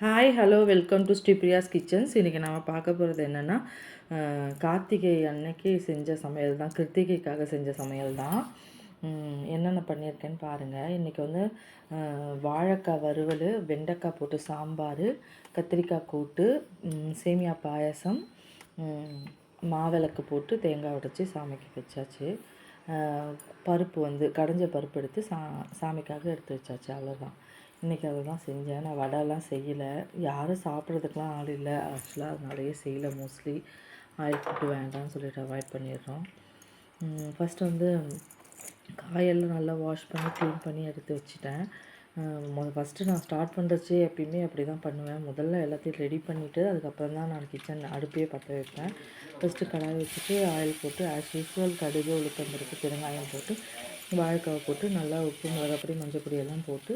Hi hello welcome to Sripriya's kitchens இன்றைக்கி நம்ம பார்க்க போகிறது என்னென்னா கார்த்திகை அன்னைக்கு செஞ்ச சமையல் தான் கிருத்திகைக்காக செஞ்ச சமையல் தான். என்னென்ன பண்ணியிருக்கேன்னு பாருங்கள் இன்றைக்கி வந்து வாழைக்காய் வறுவல் வெண்டைக்காய் போட்டு சாம்பார் கத்திரிக்காய் கூட்டு சேமியா பாயாசம் மாவிளக்கு போட்டு தேங்காய் உடைச்சி சாமிக்கு வச்சாச்சு. பருப்பு வந்து கடைஞ்ச பருப்பு எடுத்து சா சாமிக்காக எடுத்து வச்சாச்சு அவ்வளோதான் இன்றைக்கி அதை தான் செஞ்சேன். நான் வடைலாம் செய்யலை. யாரும் சாப்பிட்றதுக்கெலாம் ஆள் இல்லை. ஆக்சுவலாக அதனாலேயே செய்யலை. மோஸ்ட்லி ஆயில் போட்டு வேண்டாம்னு சொல்லிட்டு அவாய்ட் பண்ணிடுறோம். ஃபஸ்ட்டு வந்து காயெல்லாம் நல்லா வாஷ் பண்ணி க்ளீன் பண்ணி எடுத்து வச்சுட்டேன். ஃபஸ்ட்டு நான் ஸ்டார்ட் பண்ணுறச்சே எப்பயுமே அப்படி தான் பண்ணுவேன். முதல்ல எல்லாத்தையும் ரெடி பண்ணிவிட்டு அதுக்கப்புறம் தான் நான் கிச்சன் அடுப்பே பற்ற வைப்பேன். ஃபஸ்ட்டு கடாய் வச்சுட்டு ஆயில் போட்டு ஆஸ் யூஸ்வல் கடுகு உளுத்தம்பருப்பு பெருங்காயம் போட்டு வாழைக்காவை போட்டு நல்லா உப்பு மிளகாப்பொடி மஞ்சள் பொடி எல்லாம் போட்டு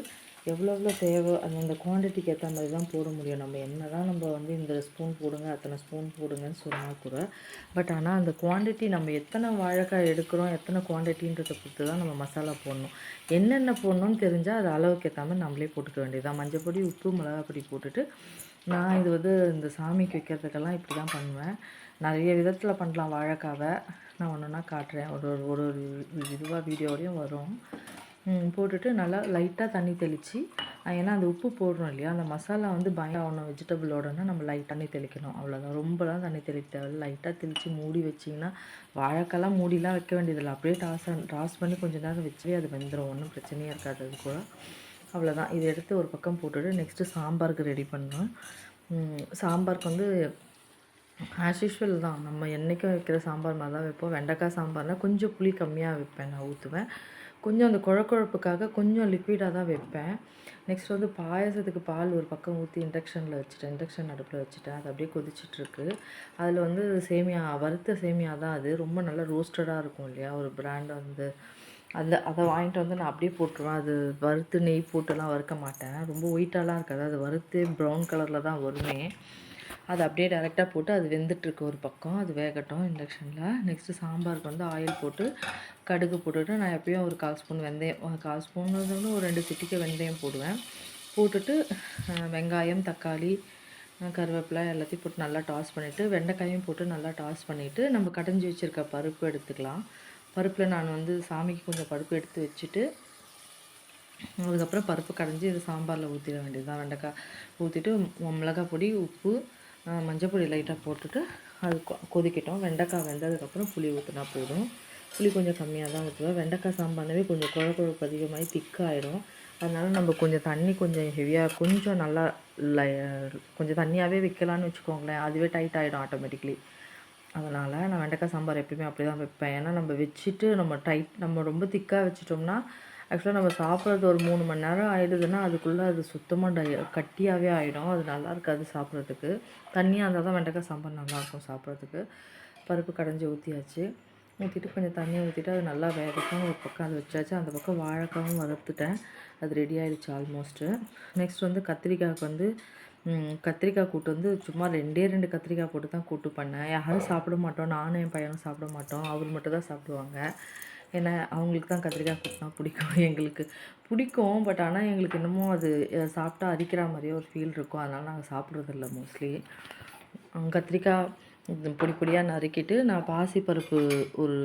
எவ்வளோ எவ்வளோ தேவை அந்தந்த குவான்டிட்டிக்கு ஏற்ற மாதிரி தான் போட முடியும். நம்ம என்ன தான் நம்ம வந்து இந்த ஸ்பூன் போடுங்க அத்தனை ஸ்பூன் போடுங்கன்னு சொன்னால் கூட பட் ஆனால் அந்த குவான்டிட்டி நம்ம எத்தனை வாழைக்காய் எடுக்கிறோம் எத்தனை குவான்டிட்டின்றதை பொறுத்து தான் நம்ம மசாலா போடணும். என்னென்ன போடணும்னு தெரிஞ்சால் அது அளவுக்கு ஏற்றாமல் மாதிரி நம்மளே போட்டுக்க வேண்டியதுதான். மஞ்சள் பொடி உப்பு மிளகாப்பொடி போட்டுட்டு நான் இது வந்து இந்த சாமிக்கு வைக்கிறதுக்கெல்லாம் இப்படி தான் பண்ணுவேன். நிறைய விதத்தில் பண்ணலாம் வாழைக்காவை. நான் ஒன்று ஒன்றா காட்டுறேன். ஒரு ஒரு ஒரு ஒரு இதுவாக வீடியோடையும் வரும். போட்டுட்டு நல்லா லைட்டாக தண்ணி தெளித்து ஏன்னா அந்த உப்பு போடுறோம் இல்லையா? அந்த மசாலா வந்து பயம் ஆகணும் வெஜிடபிளோடனா நம்ம லைட் தண்ணி தெளிக்கணும். அவ்வளோதான் ரொம்பலாம் தண்ணி தெளிக்க தேவையில்ல. லைட்டாக தெளித்து மூடி வச்சிங்கன்னா வாழைக்கெல்லாம் மூடிலாம் வைக்க வேண்டியதில்லை. அப்படியே டாஸ் டாஸ் பண்ணி கொஞ்ச நேரம் வச்சே அது வெந்துடும் ஒன்றும் பிரச்சனையே இருக்காது அது கூட. அவ்வளோதான் இதை எடுத்து ஒரு பக்கம் போட்டுட்டு நெக்ஸ்ட்டு சாம்பாருக்கு ரெடி பண்ணோம் சாம்பாருக்கு வந்து ஆஸ் யூஷுவல் தான். நம்ம என்றைக்கும் வைக்கிற சாம்பார் மாதிரி தான் வைப்போம். வெண்டைக்காய் சாம்பார்னால் கொஞ்சம் புளி கம்மியாக வைப்பேன் நான் ஊற்றுவேன் கொஞ்சம் அந்த குழக்குழப்புக்காக கொஞ்சம் லிக்விடாக தான் வைப்பேன். நெக்ஸ்ட் வந்து பாயாசத்துக்கு பால் ஒரு பக்கம் ஊற்றி இண்டக்ஷனில் வச்சுட்டேன் இண்டக்ஷன் அடுப்பில் வச்சுட்டேன் அது அப்படியே கொதிச்சிட்ருக்கு. அதில் வந்து சேமியா வறுத்த சேமியா தான் அது. ரொம்ப நல்லா ரோஸ்டடாக இருக்கும் இல்லையா? ஒரு பிராண்ட் வந்து. அந்த அதை வாங்கிட்டு வந்து நான் அப்படியே போட்டுருவேன். அது வறுத்து நெய் போட்டுலாம் வறுக்க மாட்டேன். ரொம்ப ஒயிட்டாலாம் இருக்காது. அது வறுத்து ப்ரௌன் கலரில் தான் வருமே. அது அப்படியே டேரெக்டாக போட்டு அது வெந்துட்டுருக்கு ஒரு பக்கம். அது வேகட்டும் இண்டக்ஷனில் நெக்ஸ்ட்டு சாம்பாருக்கு வந்து ஆயில் போட்டு கடுகு போட்டுட்டு நான் எப்பயும் ஒரு கால் ஸ்பூன் வெந்தயம் கால் ஸ்பூன் ஒரு ரெண்டு சிட்டிக்க வெந்தயம் போடுவேன். போட்டுட்டு வெங்காயம் தக்காளி கருவேப்பிலை எல்லாத்தையும் போட்டு நல்லா டாஸ் பண்ணிவிட்டு வெண்டைக்காயும் போட்டு நல்லா டாஸ் பண்ணிவிட்டு நம்ம கடைஞ்சி வச்சுருக்க பருப்பு எடுத்துக்கலாம். பருப்பில் நான் வந்து சாமிக்கு கொஞ்சம் பருப்பு எடுத்து வச்சுட்டு அதுக்கப்புறம் பருப்பு கடைஞ்சி இது சாம்பாரில் ஊற்றிட வேண்டியது தான் வெண்டைக்காய் ஊற்றிட்டு மிளகாய் பொடி உப்பு மஞ்சப்பொடி மஞ்சள் பொடி லைட்டாக போட்டுட்டு அது கொ- வெண்டைக்காய் வெந்ததுக்கப்புறம் புளி ஊற்றினா போதும். புளி கொஞ்சம் கம்மியாக தான் ஊற்றுவேன் வெண்டைக்காய் சாம்பார்னாவே கொஞ்சம் குழ குழப்பு அதிகமாகி திக்காயிடும் அதனால் நம்ம கொஞ்சம் தண்ணி கொஞ்சம் ஹெவியாக கொஞ்சம் நல்லா லை கொஞ்சம் தண்ணியாகவே வைக்கலான்னு வச்சுக்கோங்களேன். அதுவே டைட் ஆகிடும் ஆட்டோமேட்டிக்லி அதனால் நான் வெண்டைக்காய் சாம்பார் எப்பயுமே அப்படி தான் வைப்பேன். ஏன்னா நம்ம வச்சுட்டு நம்ம டைட் நம்ம ரொம்ப திக்காக வச்சிட்டோம்னா ஆக்சுவலாக நம்ம சாப்பிட்றது ஒரு மூணு மணி நேரம் ஆயிடுதுன்னா அதுக்குள்ளே அது சுத்தமாக டை கட்டியாகவே ஆகிடும் அது நல்லா இருக்காது சாப்பிட்றதுக்கு. தண்ணியாக இருந்தால் தான் வெண்டைக்காய் சாம்பார் நல்லாயிருக்கும் சாப்பிட்றதுக்கு. பருப்பு கடைஞ்சி ஊற்றியாச்சு ஊற்றிட்டு கொஞ்சம் தண்ணி ஊற்றிட்டு அது நல்லா வேகட்டும். ஒரு பக்கம் அது வச்சாச்சு. அந்த பக்கம் வாழைக்காவும் வளர்த்துட்டேன் அது ரெடி ஆகிடுச்சு ஆல்மோஸ்ட்டு நெக்ஸ்ட் வந்து கத்திரிக்காய்க்கு வந்து கத்திரிக்காய் கூட்டு வந்து சும்மா ரெண்டே ரெண்டு கத்திரிக்காய் போட்டு தான் கூட்டு பண்ணேன். யாரும் சாப்பிட மாட்டோம். நானும் என் பையனும் சாப்பிட மாட்டோம். அவர் மட்டும் தான் சாப்பிடுவாங்க. ஏன்னா அவங்களுக்கு தான் கத்திரிக்காய் கூட்டினா பிடிக்கும் எங்களுக்கு. பிடிக்கும் பட் ஆனால் எங்களுக்கு என்னமோ அது சாப்பிட்டா அரிக்கிற மாதிரியே ஒரு ஃபீல் இருக்கும். அதனால் நாங்கள் சாப்பிட்றதில்ல மோஸ்ட்லி கத்திரிக்காய் பொடி பொடியாக நறுக்கிட்டு நான் பாசிப்பருப்பு ஒரு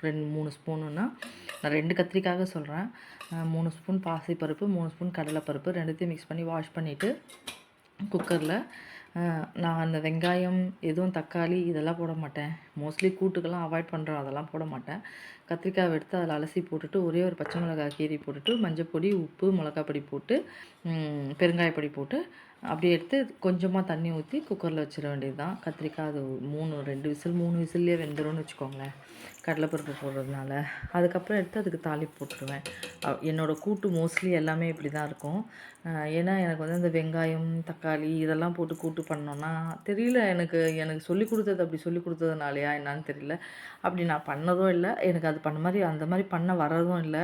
ரெண்டு மூணு ஸ்பூனுன்னா நான் ரெண்டு கத்திரிக்காக சொல்கிறேன் மூணு ஸ்பூன் பாசிப்பருப்பு மூணு ஸ்பூன் கடலைப்பருப்பு ரெண்டுத்தையும் மிக்ஸ் பண்ணி வாஷ் பண்ணிவிட்டு குக்கரில் நான் அந்த வெங்காயம் எதுவும் தக்காளி இதெல்லாம் போட மாட்டேன். மோஸ்ட்லி கூட்டுக்கெல்லாம் அவாய்ட் பண்ணுறோம் அதெல்லாம் போட மாட்டேன். கத்திரிக்காய் எடுத்து அதில் அலசி போட்டுட்டு ஒரே ஒரு பச்சை மிளகாய் கீரி போட்டுட்டு மஞ்சள் பொடி உப்பு மிளகாய் பொடி போட்டு பெருங்காயப்பொடி பெருங்காய பொடி போட்டு அப்படி எடுத்து கொஞ்சமாக தண்ணி ஊற்றி குக்கரில் வச்சிட வேண்டியது தான் கத்திரிக்காய் அது மூணு ரெண்டு விசில் மூணு விசில்லே வெந்துரும்னு வச்சுக்கோங்களேன். கடலைப்பருப்பு போடுறதுனால. அதுக்கப்புறம் எடுத்து அதுக்கு தாளிப்பு போட்டுருவேன். என்னோடய என்னோட கூட்டு மோஸ்ட்லி எல்லாமே இப்படி தான் இருக்கும் ஏன்னா எனக்கு வந்து அந்த வெங்காயம் தக்காளி இதெல்லாம் போட்டு கூட்டு பண்ணோன்னா தெரியல எனக்கு எனக்கு சொல்லி கொடுத்தது அப்படி சொல்லி கொடுத்ததுனாலையா என்னன்னு தெரியல. அப்படி நான் பண்ணதும் இல்லை. எனக்கு அது பண்ண மாதிரி அந்த மாதிரி பண்ண வரதும் இல்லை.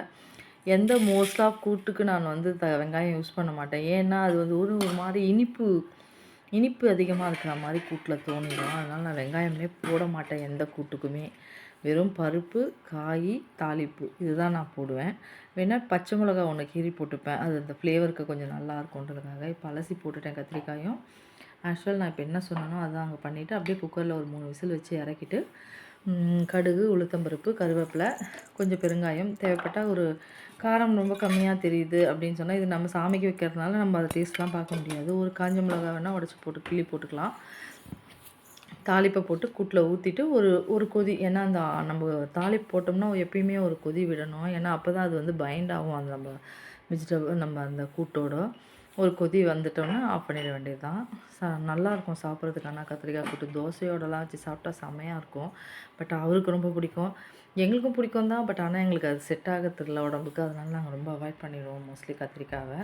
எந்த மோஸ்ட் ஆஃப் கூட்டுக்கு நான் வந்து த வெங்காயம் யூஸ் பண்ண மாட்டேன். ஏன்னா அது வந்து ஒரு ஒரு மாதிரி இனிப்பு இனிப்பு அதிகமாக இருக்கிற மாதிரி கூட்டில் தோணிடும் அதனால் நான் வெங்காயமே போட மாட்டேன் எந்த கூட்டுக்குமே. வெறும் பருப்பு காய் தாளிப்பு இதுதான் நான் போடுவேன். வேணால் பச்சை மிளகா ஒன்று கீறி போட்டுப்பேன். அது அந்த ஃப்ளேவருக்கு கொஞ்சம் நல்லா இருக்கும்ன்றதுக்காக. இப்போ அலசி போட்டுட்டேன் கத்திரிக்காயும். ஆக்சுவல் நான் இப்போ என்ன சொன்னேனோ அதான் அங்கே பண்ணிவிட்டு அப்படியே குக்கரில் ஒரு மூணு விசில் வச்சு இறக்கிட்டு கடுகு உளுத்தம்பருப்பு கருவேப்பிலை கொஞ்சம் பெருங்காயம் தேவைப்பட்டால் ஒரு காரம் ரொம்ப கம்மியாக தெரியுது அப்படின்னு சொன்னால் இது நம்ம சாமிக்கு வைக்கிறதுனால நம்ம அதை டேஸ்ட்லாம் பார்க்க முடியாது. ஒரு காஞ்ச மிளகா வேணால் உடச்சி போட்டு கிள்ளி போட்டுக்கலாம். தாளிப்பை போட்டு கூட்டில் ஊற்றிட்டு ஒரு ஒரு கொதி ஏன்னா அந்த நம்ம தாளிப்பு போட்டோம்னா எப்பயுமே ஒரு கொதி விடணும். ஏன்னா அப்போ தான் அது வந்து பைண்ட் ஆகும் அந்த நம்ம வெஜிடபிள் நம்ம அந்த கூட்டோட. ஒரு கொதி வந்துட்டோன்னே ஆஃப் பண்ணிட வேண்டியது தான் ச நல்லாயிருக்கும் சாப்பிட்றதுக்கு ஆனால் கத்திரிக்காய் கூட்டு. தோசையோடலாம் வச்சு சாப்பிட்டா செமையாக இருக்கும். பட் அவருக்கு ரொம்ப பிடிக்கும். எங்களுக்கும் பிடிக்கும் தான். பட் ஆனால் எங்களுக்கு அது செட் ஆகிறதில்ல உடம்புக்கு. அதனால் நாங்கள் ரொம்ப அவாய்ட் பண்ணிடுவோம் மோஸ்ட்லி கத்திரிக்காவை.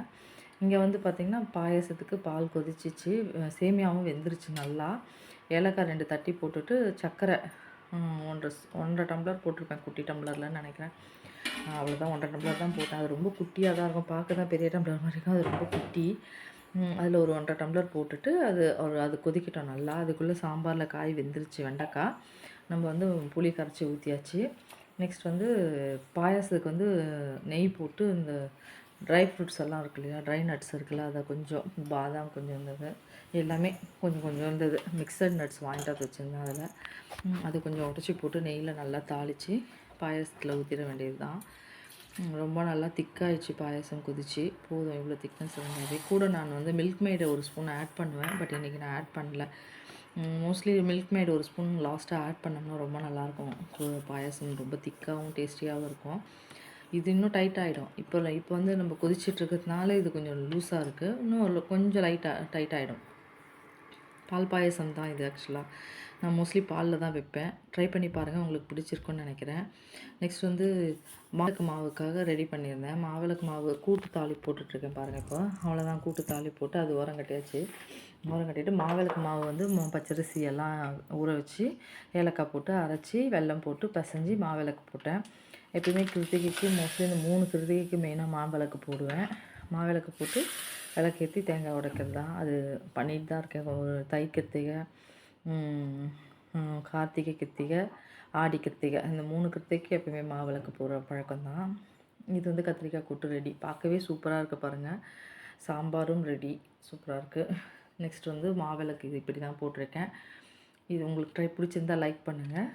இங்கே வந்து பார்த்திங்கன்னா பாயசத்துக்கு பால் கொதிச்சிச்சு. சேமியாவும் வெந்துருச்சு நல்லா. ஏலக்காய் ரெண்டு தட்டி போட்டுட்டு சர்க்கரை ஒன்றரை ஒன்றரை டம்ளர் போட்டிருப்பேன். குட்டி டம்ளர்லன்னு நினைக்கிறேன். அவ்வளோதான் ஒன்றரை டம்ளர் தான் போட்டேன். அது ரொம்ப குட்டியாக தான் இருக்கும். பார்க்க தான் பெரிய டம்ளர் மாதிரி இருக்கும். அது ரொம்ப குட்டி. அதில் ஒரு ஒன்றரை டம்ளர் போட்டுட்டு அது ஒரு அது கொதிக்கிட்டோம் நல்லா. அதுக்குள்ளே சாம்பாரில் காய் வெந்துருச்சு வெண்டைக்காய். நம்ம வந்து புளி கரைச்சி ஊற்றியாச்சு நெக்ஸ்ட் வந்து பாயாசத்துக்கு வந்து நெய் போட்டு இந்த ட்ரை ஃப்ரூட்ஸ் எல்லாம் இருக்கு இல்லையா? ட்ரை நட்ஸ் இருக்குல்ல அதை கொஞ்சம் பாதாம் கொஞ்சம் இருந்தது எல்லாமே கொஞ்சம் கொஞ்சம் இருந்தது மிக்சட் நட்ஸ் வாங்கிட்டு வச்சுருந்தேன் அதில். அது கொஞ்சம் உடச்சி போட்டு நெய்யில் நல்லா தாளித்து பாயாசத்தில் ஊற்றிட வேண்டியது தான் ரொம்ப நல்லா திக்காயிடுச்சு பாயாசம் கொதிச்சு. போதும் இவ்வளோ திக்னஸ் இருந்தாவே. கூட நான் வந்து மில்க் மேடை ஒரு ஸ்பூன் ஆட் பண்ணுவேன். பட் இன்றைக்கி நான் ஆட் பண்ணல. மோஸ்ட்லி மில்க் மேட் ஒரு ஸ்பூன் லாஸ்ட்டாக ஆட் பண்ணோம்னா ரொம்ப நல்லாயிருக்கும். பாயசம் ரொம்ப திக்காகவும் டேஸ்டியாகவும் இருக்கும். இது இன்னும் டைட் ஆகிடும் இப்போ இப்போ வந்து நம்ம கொதிச்சிட்டு இருக்கிறதுனால இது கொஞ்சம் லூஸாக இருக்குது இன்னும் கொஞ்சம் லைட்டாக டைட் ஆகிடும் பால் பாயசம் தான் இது ஆக்சுவலாக நான் மோஸ்ட்லி பாலில் தான் வைப்பேன். ட்ரை பண்ணி பாருங்கள் உங்களுக்கு பிடிச்சிருக்குன்னு நினைக்கிறேன். நெக்ஸ்ட் வந்து மாவிளக்கு மாவுக்காக ரெடி பண்ணியிருந்தேன். மாவிளக்கு மாவு கூட்டு தாளி போட்டுட்ருக்கேன் பாருங்கள் இப்போ. அவ்வளோதான் கூட்டு தாளி போட்டு அது ஓரம் கட்டியாச்சு. ஓரம் கட்டிட்டு மாவிளக்கு மாவு வந்து பச்சரிசி எல்லாம் ஊற வச்சு ஏலக்காய் போட்டு அரைச்சி வெல்லம் போட்டு பிசைஞ்சு மாவிளக்கு போட்டேன். எப்பயுமே கிருத்திகைக்கு மோஸ்ட்லி இந்த மூணு கிருத்திகைக்கு மெயினாக மாவிளக்கு போடுவேன். மாவிளக்கு போட்டு விளக்கேற்றி தேங்காய் உடைக்கிறது தான் அது பண்ணிட்டு தான் இருக்கேன். ஒரு தை கிருத்திகை கார்த்திகை கிருத்திகை ஆடி கிருத்திகை இந்த மூணு கிருத்திகைக்கு எப்பயுமே மாவிளக்கு போடுற பழக்கம் தான் இது வந்து கத்திரிக்காய் கூட்டு ரெடி பார்க்கவே சூப்பராக இருக்குது பாருங்கள் சாம்பாரும் ரெடி சூப்பராக இருக்குது நெக்ஸ்ட் வந்து மாவிளக்கு இது இப்படி தான் போட்டிருக்கேன். இது உங்களுக்கு ட்ரை பிடிச்சிருந்தா லைக் பண்ணுங்கள்